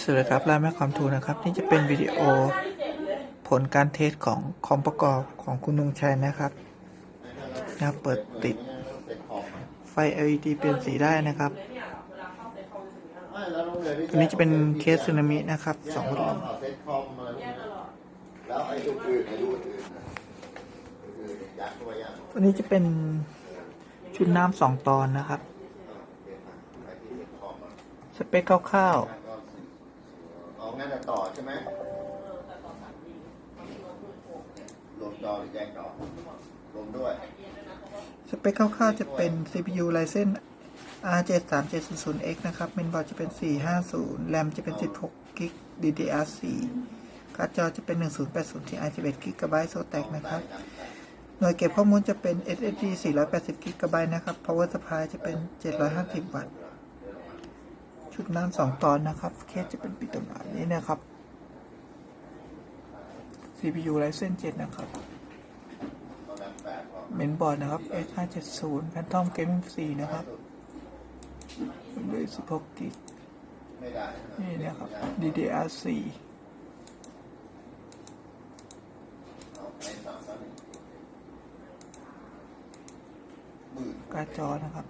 สวัสดีครับร้านแม่ความทูนะครับ นี่จะเป็นวิดีโอผลการเทสของคอมประกอบของคุณนงชัยนะครับนะครับเปิดติดไฟ LED เปลี่ยนสีได้นะครับอันนี้จะเป็นเคสสึนามินะครับสองพัดลมเซ็ตอมอะไรพวกนี้แล้วไอ้อื่นๆไอ้ดูอื่นๆนะอื่นๆยัดเข้าไปยังตัวนี้จะเป็นชุดน้ำสองตอนนะครับ สเปคคร่าว เอางั้นจะต่อใช่ไหมรวมจอหรือแยกจอรวมด้วยๆสเปคคร่าวๆจะเป็น CPU Ryzen R73700X นะครับเมนบอร์ดจะเป็น 450 แรมจะเป็น 16 กิก DDR4 การ์ดจอจะเป็น 1080 Ti 11 GB Zotac นะครับ หน่วยเก็บข้อมูลจะเป็น SSD 480 GB นะครับ Power Supply จะเป็น 750 วัตต์ ชุดน้ำสองตอนนะครับเคสจะเป็นปิดตมานี้นะครับ CPU Ryzen 7นะครับเมนบอร์ดนะครับ S570 Phantom Gaming 4นะครับด้วย16กิกนี่นะครับ DDR4 การ์จอนะครับ